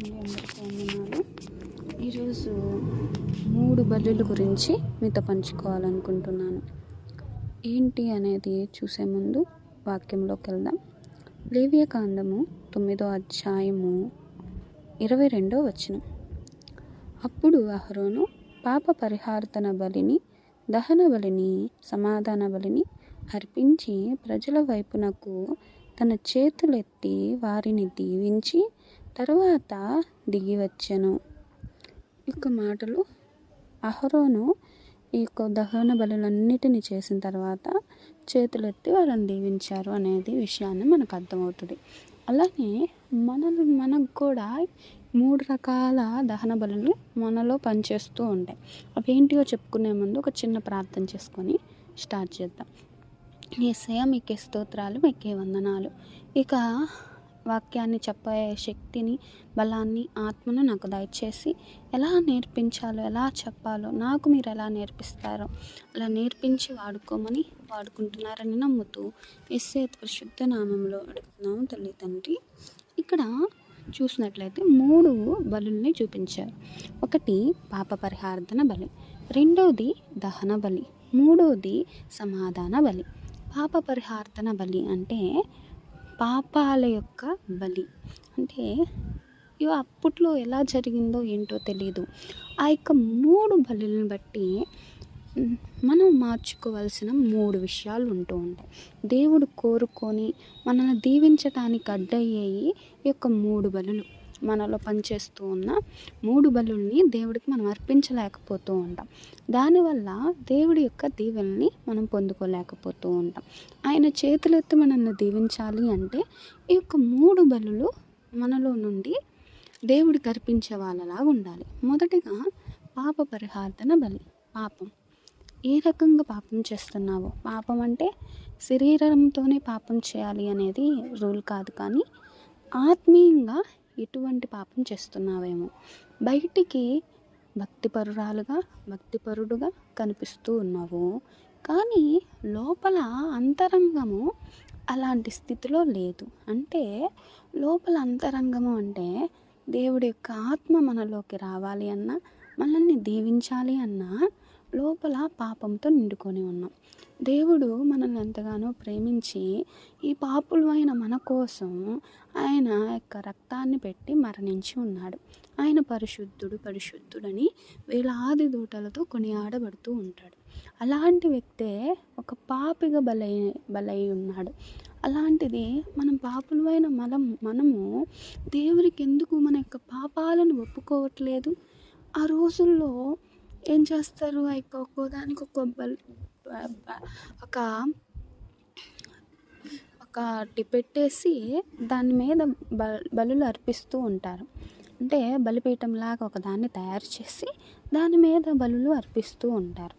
అండి అందరికీ వందనాలు ఈరోజు మూడు బలుల గురించి మీతో పంచుకోవాలనుకుంటున్నాను. ఏంటి అనేది చూసే ముందు వాక్యంలోకి వెళ్దాం. లేవ్యకాండము తొమ్మిదో అధ్యాయము ఇరవై రెండో వచనం. అప్పుడు అహరోను పాప పరిహార్తన బలిని దహన బలిని సమాధాన బలిని అర్పించి ప్రజల వైపునకు తన చేతులెత్తి వారిని దీవించి తర్వాత దిగి వచ్చెను. ఈ యొక్క మాటలు అహరోను ఈ యొక్క దహన బలులన్నిటిని చేసిన తర్వాత చేతులెత్తి వాళ్ళని దీవించారు అనేది విషయాన్ని మనకు అర్థమవుతుంది. అలానే మనలు మనకు కూడా మూడు రకాల దహన బలులు మనలో పనిచేస్తూ ఉంటాయి. అవి ఏంటివో చెప్పుకునే ముందు ఒక చిన్న ప్రార్థన చేసుకొని స్టార్ట్ చేద్దాం. ఏసయ్య మీకే స్తోత్రాలు మీకే వందనాలు. ఇక వాక్యాన్ని చెప్పే శక్తిని బలాన్ని ఆత్మను నాకు దయచేసి ఎలా నేర్పించాలో ఎలా చెప్పాలో నాకు మీరు ఎలా నేర్పిస్తారో అలా నేర్పించి వాడుకోమని వాడుకుంటున్నారని నమ్ముతూ ఎస్సేత్ పరిశుద్ధ నామంలో అడుగుతున్నాము తల్లి తండ్రి. ఇక్కడ చూసినట్లయితే మూడు బలుల్ని చూపించారు. ఒకటి పాప పరిహార్థన బలి రెండవది దహన బలి మూడవది సమాధాన బలి. పాప పరిహార్థన బలి అంటే పాపాల యొక్క బలి. అంటే ఇవి అప్పట్లో ఎలా జరిగిందో ఏంటో తెలియదు ఆ యొక్క మూడు బలులను బట్టి మనం మార్చుకోవాల్సిన మూడు విషయాలు ఉంటూ ఉంటాయి. దేవుడు కోరుకొని మనల్ని దీవించటానికి అడ్డయ్యేవి ఈ యొక్క మూడు బలులు. మనలో పనిచేస్తూ ఉన్న మూడు బలుల్ని దేవుడికి మనం అర్పించలేకపోతూ ఉంటాం. దానివల్ల దేవుడి యొక్క దీవెల్ని మనం పొందుకోలేకపోతూ ఉంటాం. ఆయన చేతులెత్తి మనల్ని దీవించాలి అంటే ఈ యొక్క మూడు బలులు మనలో నుండి దేవుడికి అర్పించే వాళ్ళలాగా ఉండాలి. మొదటిగా పాప పరిహార్థన బలి పాపం. ఏ రకంగా పాపం చేస్తున్నావో? పాపం అంటే శరీరంతోనే పాపం చేయాలి అనేది రూల్ కాదు కానీ ఆత్మీయంగా ఇటువంటి పాపం చేస్తున్నావేమో. బయటికి భక్తిపరురాలుగా భక్తిపరుడుగా కనిపిస్తూ ఉన్నావు. కానీ లోపల అంతరంగము అలాంటి స్థితిలో లేదు. అంటే లోపల అంతరంగము అంటే దేవుడి యొక్క ఆత్మ మనలోకి రావాలి అన్నా మనల్ని దీవించాలి అన్నా లోపల పాపంతో నిండుకొని ఉన్నాం. దేవుడు మనల్ని ఎంతగానో ప్రేమించి ఈ పాపులమైన మన కోసం ఆయన యొక్క రక్తాన్ని పెట్టి మరణించి ఉన్నాడు. ఆయన పరిశుద్ధుడు పరిశుద్ధుడని వేలాది దూటలతో కొనియాడబడుతూ ఉంటాడు. అలాంటి వ్యక్తే ఒక పాపిగా బలై బలై ఉన్నాడు. అలాంటిది మనం పాపులమైన మనం మనము దేవుడికి ఎందుకు మన యొక్క పాపాలను ఒప్పుకోవట్లేదు? ఆ రోజుల్లో ఏం చేస్తారు? ఆ యొక్క ఒక్కోదానికి ఒక్కో బల్ ఒక ఒకటి పెట్టేసి దాని మీద బ బలులు అర్పిస్తూ ఉంటారు. అంటే బలిపీఠంలాగా ఒక దాన్ని తయారు చేసి దాని మీద బలులు అర్పిస్తూ ఉంటారు.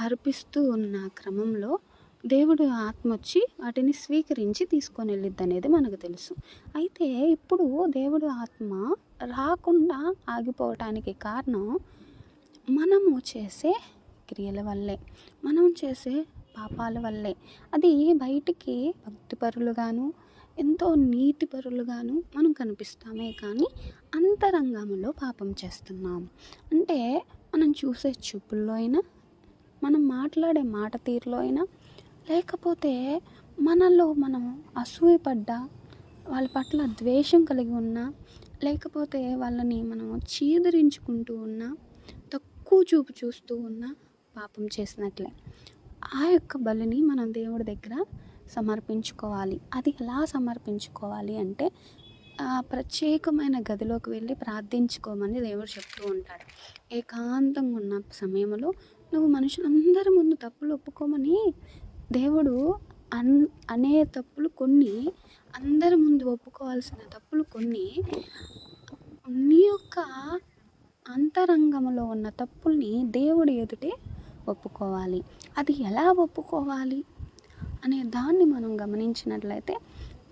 అర్పిస్తూ ఉన్న క్రమంలో దేవుడు ఆత్మ వచ్చి వాటిని స్వీకరించి తీసుకొని వెళ్ళిద్ది అనేది మనకు తెలుసు. అయితే ఇప్పుడు దేవుడు ఆత్మ రాకుండా ఆగిపోవటానికి కారణం మనము చేసే క్రియల వల్లే మనం చేసే పాపాల వల్లే. అది బయటికి భక్తిపరులుగాను ఎంతో నీతిపరులుగాను మనం కనిపిస్తామే కానీ అంతరంగంలో పాపం చేస్తున్నాం. అంటే మనం చూసే చూపుల్లో అయినా మనం మాట్లాడే మాట తీరులో అయినా లేకపోతే మనలో మనం అసూయపడ్డ వాళ్ళ పట్ల ద్వేషం కలిగి ఉన్నా లేకపోతే వాళ్ళని మనం చీదరించుకుంటూ ఉన్నా తక్కువ చూపు చూస్తూ ఉన్న పాపం చేసినట్లే. ఆ యొక్క బలిని మనం దేవుడి దగ్గర సమర్పించుకోవాలి. అది ఎలా సమర్పించుకోవాలి అంటే ప్రత్యేకమైన గదిలోకి వెళ్ళి ప్రార్థించుకోమని దేవుడు చెప్తూ ఉంటాడు. ఏకాంతంగా ఉన్న సమయంలో నువ్వు మనుషులందరి ముందు తప్పులు ఒప్పుకోమని దేవుడు అన్ అనే తప్పులు కొన్ని అందరి ముందు ఒప్పుకోవాల్సిన తప్పులు కొన్ని నీ యొక్క అంతరంగంలో ఉన్న తప్పుల్ని దేవుడి ఎదుటే ఒప్పుకోవాలి. అది ఎలా ఒప్పుకోవాలి? అనే దాన్ని మనం గమనించినట్లయితే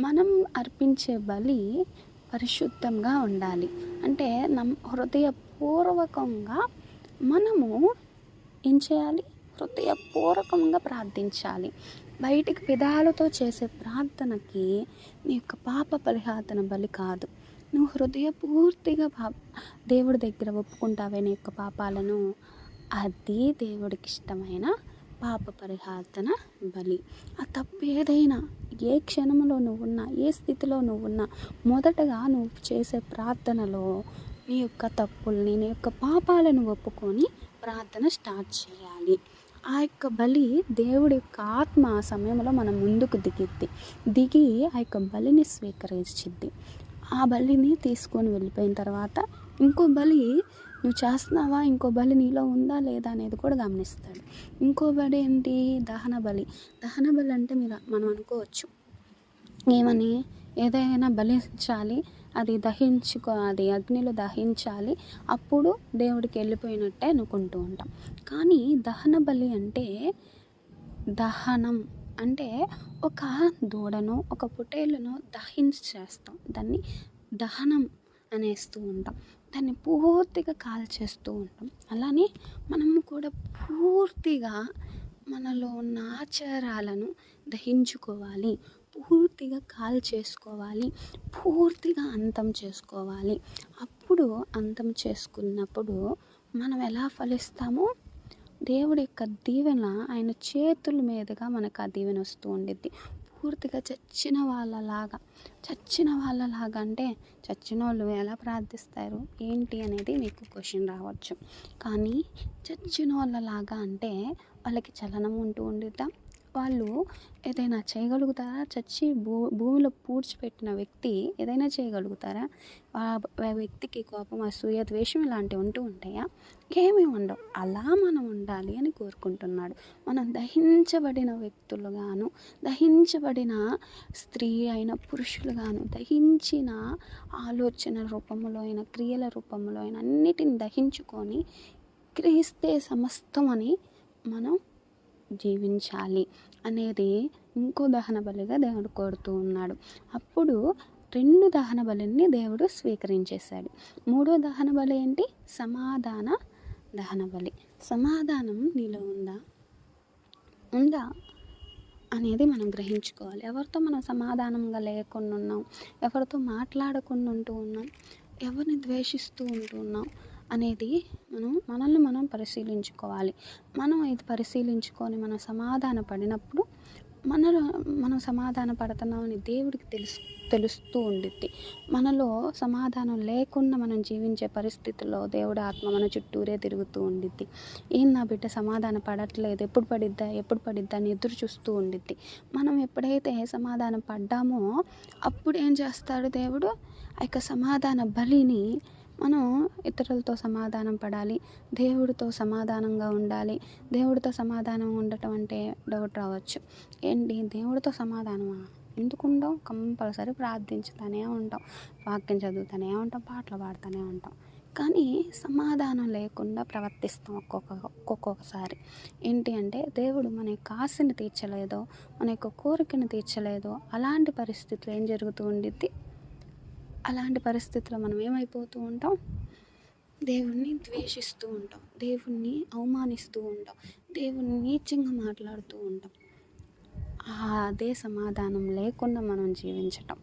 మనం అర్పించే బలి పరిశుద్ధంగా ఉండాలి. అంటే నమ్ హృదయపూర్వకంగా మనము ఏం చేయాలి? హృదయపూర్వకంగా ప్రార్థించాలి. బయటికి పెదాలతో చేసే ప్రార్థనకి నీ యొక్క పాప పరిహార్థన బలి కాదు. నువ్వు హృదయపూర్తిగా పా దేవుడి దగ్గర ఒప్పుకుంటావే నీ యొక్క పాపాలను. అది దేవుడికి ఇష్టమైన పాప పరిహార్థన బలి. ఆ తప్పు ఏదైనా ఏ క్షణంలో నువ్వున్నా ఏ స్థితిలో నువ్వున్నా మొదటగా నువ్వు చేసే ప్రార్థనలో నీ యొక్క తప్పుల్ని నీ యొక్క పాపాలను ఒప్పుకొని ప్రార్థన స్టార్ట్ చేయాలి. ఆ యొక్క బలి దేవుడి యొక్క ఆత్మ ఆ సమయంలో మన ముందుకు దిగిద్ది. దిగి ఆ యొక్క బలిని స్వీకరించిద్ది. ఆ బలిని తీసుకొని వెళ్ళిపోయిన తర్వాత ఇంకో బలి నువ్వు చేస్తున్నావా? ఇంకో బలి నీలో ఉందా లేదా? అనేది కూడా గమనిస్తాడు. ఇంకో బలి ఏంటి? దహన బలి. దహన బలి అంటే మీరు మనం అనుకోవచ్చు. ఏమని? ఏదైనా బలించాలి అది దహించుకో అది అగ్నిలో దహించాలి అప్పుడు దేవుడికి వెళ్ళిపోయినట్టే అనుకుంటూ ఉంటాం. కానీ దహన బలి అంటే దహనం. అంటే ఒక దూడను ఒక పొటేలును దహించేస్తాం దాన్ని దహనం అనేస్తూ ఉంటాం. దాన్ని పూర్తిగా కాల్చేస్తూ ఉంటాం. అలానే మనము కూడా పూర్తిగా మనలో ఉన్న ఆచారాలను దహించుకోవాలి. పూర్తిగా కాల్ చేసుకోవాలి పూర్తిగా అంతం చేసుకోవాలి. అప్పుడు అంతం చేసుకున్నప్పుడు మనం ఎలా ఫలిస్తామో దేవుడి యొక్క దీవెన ఆయన చేతుల మీదుగా మనకు ఆ దీవెన వస్తూ ఉండిద్ది. పూర్తిగా చచ్చిన వాళ్ళలాగా చచ్చిన వాళ్ళలాగా అంటే చచ్చిన వాళ్ళు ఎలా ప్రార్థిస్తారు? ఏంటి అనేది మీకు క్వశ్చన్ రావచ్చు. కానీ చచ్చిన వాళ్ళలాగా అంటే వాళ్ళకి చలనం ఉంటూ ఉండిద్దా? వాళ్ళు ఏదైనా చేయగలుగుతారా? చచ్చి భూ భూమిలో పూడ్చిపెట్టిన వ్యక్తి ఏదైనా చేయగలుగుతారా? ఆ వ్యక్తికి కోపం అసూయ ద్వేషం ఇలాంటివి ఉంటూ ఉంటాయా? ఏమీ ఉండవు. అలా మనం ఉండాలి అని కోరుకుంటున్నాడు. మనం దహించబడిన వ్యక్తులుగాను దహించబడిన స్త్రీ అయిన పురుషులుగాను దహించిన ఆలోచన రూపంలో అయిన క్రియల రూపంలో అయిన అన్నిటిని దహించుకొని క్రీస్తే సమస్తం అని మనం జీవించాలి అనేది ఇంకో దహన బలిగా దేవుడు కోరుతూ ఉన్నాడు. అప్పుడు రెండు దహన బలిని దేవుడు స్వీకరించేశాడు. మూడో దహన బలి ఏంటి? సమాధాన దహన బలి. సమాధానం నీలో ఉందా? ఉందా అనేది మనం గ్రహించుకోవాలి. ఎవరితో మనం సమాధానంగా లేకుండా ఉన్నాం? ఎవరితో మాట్లాడకుండా ఉంటూ ఉన్నాం? ఎవరిని ద్వేషిస్తూ ఉంటూ ఉన్నాం? అనేది మనం మనల్ని మనం పరిశీలించుకోవాలి. మనం ఇది పరిశీలించుకొని మనం సమాధాన పడినప్పుడు మనలో మనం సమాధాన పడుతున్నామని దేవుడికి తెలుసు తెలుస్తూ ఉండిద్ది. మనలో సమాధానం లేకుండా మనం జీవించే పరిస్థితుల్లో దేవుడు ఆత్మ మన చుట్టూరే తిరుగుతూ ఉండిద్ది. ఏం నా బిడ్డ సమాధాన పడట్లేదు? ఎప్పుడు పడిద్దా? ఎప్పుడు పడిద్దా? అని ఎదురు చూస్తూ ఉండిద్ది. మనం ఎప్పుడైతే సమాధానం పడ్డామో అప్పుడు ఏం చేస్తాడు దేవుడు? ఆ యొక్క సమాధాన బలిని మనం ఇతరులతో సమాధానం పడాలి దేవుడితో సమాధానంగా ఉండాలి. దేవుడితో సమాధానం ఉండటం అంటే డౌట్ రావచ్చు. ఏంటి? దేవుడితో సమాధానమా? ఎందుకు ఉండవు? కంపల్సరీ ప్రార్థించుతూనే ఉంటాం వాక్యం చదువుతూనే ఉంటాం పాటలు పాడుతూనే ఉంటాం. కానీ సమాధానం లేకుండా ప్రవర్తిస్తాం ఒక్కొక్క ఒక్కొక్కసారి. ఏంటి అంటే దేవుడు మన యొక్క ఆశని తీర్చలేదో మన యొక్క కోరికను తీర్చలేదో అలాంటి పరిస్థితులు ఏం జరుగుతూ ఉండిద్ది? అలాంటి పరిస్థితుల్లో మనం ఏమైపోతూ ఉంటాం? దేవుణ్ణి ద్వేషిస్తూ ఉంటాం. దేవుణ్ణి అవమానిస్తూ ఉంటాం. దేవుణ్ణి నీచంగా మాట్లాడుతూ ఉంటాం. అదే సమాధానం లేకుండా మనం జీవించటం.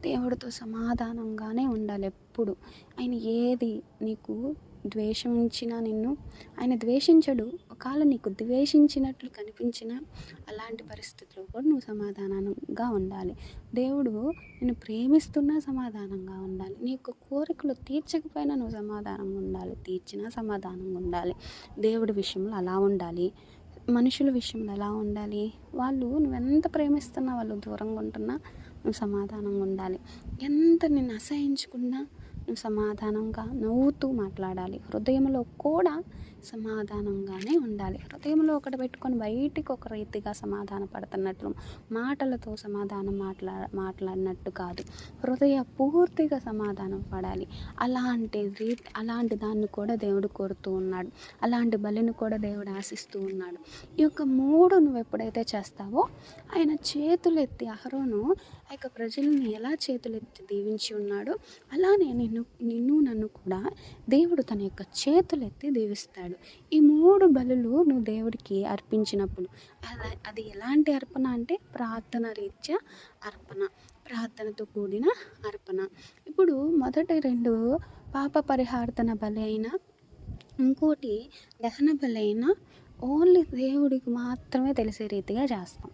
దేవుడితో సమాధానంగానే ఉండాలి ఎప్పుడు. ఆయన ఏది నీకు ద్వేషించిన నిన్ను ఆయన ద్వేషించడు. ఒకవేళ నీకు ద్వేషించినట్లు కనిపించిన అలాంటి పరిస్థితుల్లో కూడా నువ్వు సమాధానంగా ఉండాలి. దేవుడు నేను ప్రేమిస్తున్నా సమాధానంగా ఉండాలి. నీ యొక్క కోరికలు తీర్చకపోయినా నువ్వు సమాధానంగా ఉండాలి. తీర్చినా సమాధానంగా ఉండాలి. దేవుడి విషయంలో అలా ఉండాలి. మనుషుల విషయంలో ఎలా ఉండాలి? వాళ్ళు నువ్వెంత ప్రేమిస్తున్నా వాళ్ళు దూరంగా ఉంటున్నా నువ్వు సమాధానంగా ఉండాలి. ఎంత నిన్ను అసహించుకున్నా నువ్వు సమాధానంగా నవ్వుతూ మాట్లాడాలి. హృదయంలో కూడా సమాధానంగానే ఉండాలి. హృదయంలో ఒకటి పెట్టుకొని బయటికి ఒక రీతిగా సమాధాన పడుతున్నట్లు మాటలతో సమాధానం మాట్లా మాట్లాడినట్టు కాదు. హృదయ పూర్తిగా సమాధానం పడాలి. అలాంటి రీతి అలాంటి దాన్ని కూడా దేవుడు కోరుతూ ఉన్నాడు. అలాంటి బలిని కూడా దేవుడు ఆశిస్తూ ఉన్నాడు. ఈ యొక్క మూడు నువ్వు ఎప్పుడైతే చేస్తావో ఆయన చేతులెత్తి అహరోను ఆ యొక్క ప్రజల్ని ఎలా చేతులెత్తి దీవించి ఉన్నాడో అలానే నేను నిన్ను నిన్ను నన్ను కూడా దేవుడు తన యొక్క చేతులెత్తి దీవిస్తాడు. ఈ మూడు బలులు నువ్వు దేవుడికి అర్పించినప్పుడు. అది అది ఎలాంటి అర్పణ అంటే ప్రార్థన రీత్యా అర్పణ. ప్రార్థనతో కూడిన అర్పణ. ఇప్పుడు మొదటి రెండు పాప పరిహార్థన బలి అయినా ఇంకోటి దహన బలి అయినా ఓన్లీ దేవుడికి మాత్రమే తెలిసే రీతిగా చేస్తాం.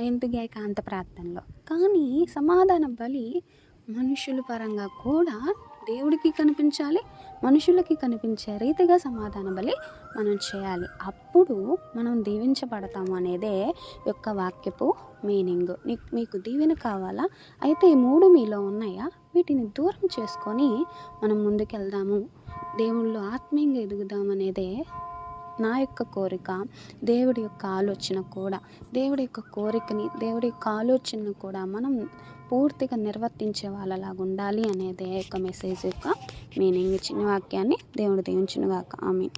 ఎందుకు ఏకాంత ప్రార్థనలో? కానీ సమాధాన బలి మనుషుల పరంగా కూడా దేవుడికి కనిపించాలి మనుషులకి కనిపించే రీతిగా సమాధాన బలి మనం చేయాలి. అప్పుడు మనం దీవించబడతాము అనేదే యొక్క వాక్యపు మీనింగ్. మీకు దీవెన కావాలా? అయితే ఈ మూడు మీలో ఉన్నాయా? వీటిని దూరం చేసుకొని మనం ముందుకెళ్దాము. దేవుళ్ళు ఆత్మీయంగా ఎదుగుదాం అనేదే నా యొక్క కోరిక దేవుడి యొక్క ఆలోచన కూడా. దేవుడి యొక్క కోరికని దేవుడి యొక్క ఆలోచనను కూడా మనం పూర్తిగా నిర్వర్తించే వాళ్ళలాగా ఉండాలి అనేదే యొక్క మెసేజ్ యొక్క మీనింగ్ చిన్న వాక్యాన్ని దేవుడు దీవించినగాక. ఆమె